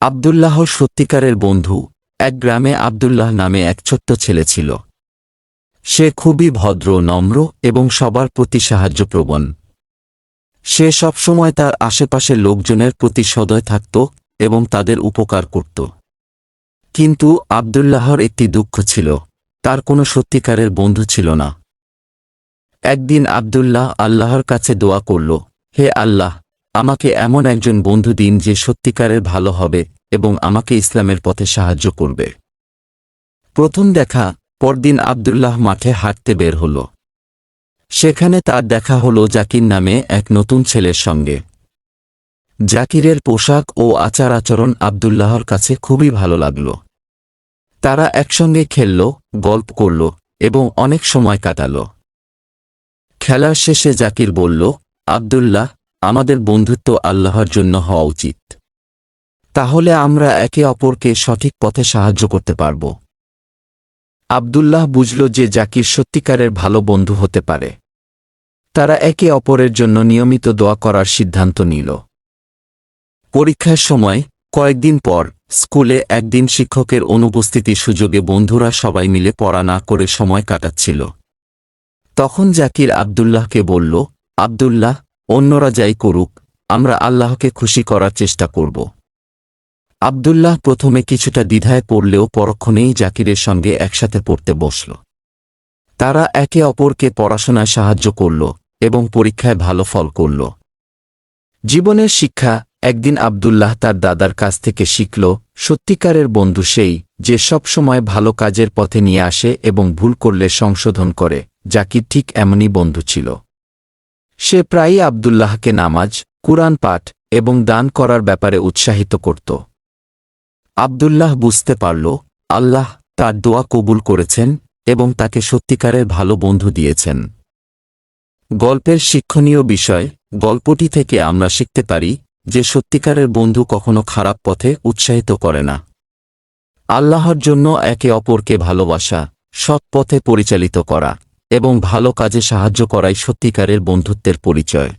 আবদুল্লাহর সত্যিকারের বন্ধু। এক গ্রামে আবদুল্লাহ নামে এক ছোট্ট ছেলে ছিল। সে খুবই ভদ্র, নম্র এবং সবার প্রতি সাহায্যপ্রবণ। সে সবসময় তার আশেপাশের লোকজনের প্রতি সদয় থাকত এবং তাদের উপকার করত। কিন্তু আবদুল্লাহর একটি দুঃখ ছিল, তার কোনো সত্যিকারের বন্ধু ছিল না। একদিন আবদুল্লাহ আল্লাহর কাছে দোয়া করল, হে আল্লাহ আমাকে এমন একজন বন্ধু দিন যে সত্যিকারের ভালো হবে এবং আমাকে ইসলামের পথে সাহায্য করবে। প্রথম দেখা, পরদিন আবদুল্লাহ মাঠে হাঁটতে বের হল। সেখানে তার দেখা হল জাকির নামে এক নতুন ছেলের সঙ্গে। জাকিরের পোশাক ও আচার আচরণ আবদুল্লাহর কাছে খুবই ভালো লাগল। তারা একসঙ্গে খেলল, গল্প করল এবং অনেক সময় কাটাল। খেলার শেষে জাকির বলল, আবদুল্লাহ আমাদের বন্ধুত্ব আল্লাহর জন্য হওয়া উচিত। তাহলে আমরা একে অপরকে সঠিক পথে সাহায্য করতে পারব। আবদুল্লাহ বুঝল যে জাকির সত্যিকারের ভালো বন্ধু হতে পারে। তারা একে অপরের জন্য নিয়মিত দোয়া করার সিদ্ধান্ত নিল। পরীক্ষার সময়, কয়েকদিন পর, স্কুলে একদিন শিক্ষকের অনুপস্থিতির সুযোগে বন্ধুরা সবাই মিলে পড়া না করে সময় কাটাচ্ছিল। তখন জাকির আবদুল্লাহকে বলল, আবদুল্লাহ অন্যরা যাই করুক, আমরা আল্লাহকে খুশি করার চেষ্টা করব। আবদুল্লাহ প্রথমে কিছুটা দ্বিধায় পড়লেও পরক্ষণেই জাকিরের সঙ্গে একসাথে পড়তে বসল। তারা একে অপরকে পড়াশোনায় সাহায্য করল এবং পরীক্ষায় ভালো ফল করল। জীবনের শিক্ষা একদিন আবদুল্লাহ তার দাদার কাছ থেকে শিখল, সত্যিকারের বন্ধু সেই যে সব সময় ভালো কাজের পথে নিয়ে আসে এবং ভুল করলে সংশোধন করে, জাকির ঠিক এমনই বন্ধু ছিল। সে প্রায়ই আবদুল্লাহকে নামাজ, কুরআন পাঠ এবং দান করার ব্যাপারে উৎসাহিত করত। আবদুল্লাহ বুঝতে পারল, আল্লাহ তার দোয়া কবুল করেছেন এবং তাকে সত্যিকারের ভালো বন্ধু দিয়েছেন। গল্পের শিক্ষণীয় বিষয়, গল্পটি থেকে আমরা শিখতে পারি যে সত্যিকারের বন্ধু কখনো খারাপ পথে উৎসাহিত করে না। আল্লাহর জন্য একে অপরকে ভালোবাসা, সৎ পথে পরিচালিত করা। এবং ভালো কাজে সাহায্য করাই সত্যিকারের বন্ধুত্বের পরিচয়।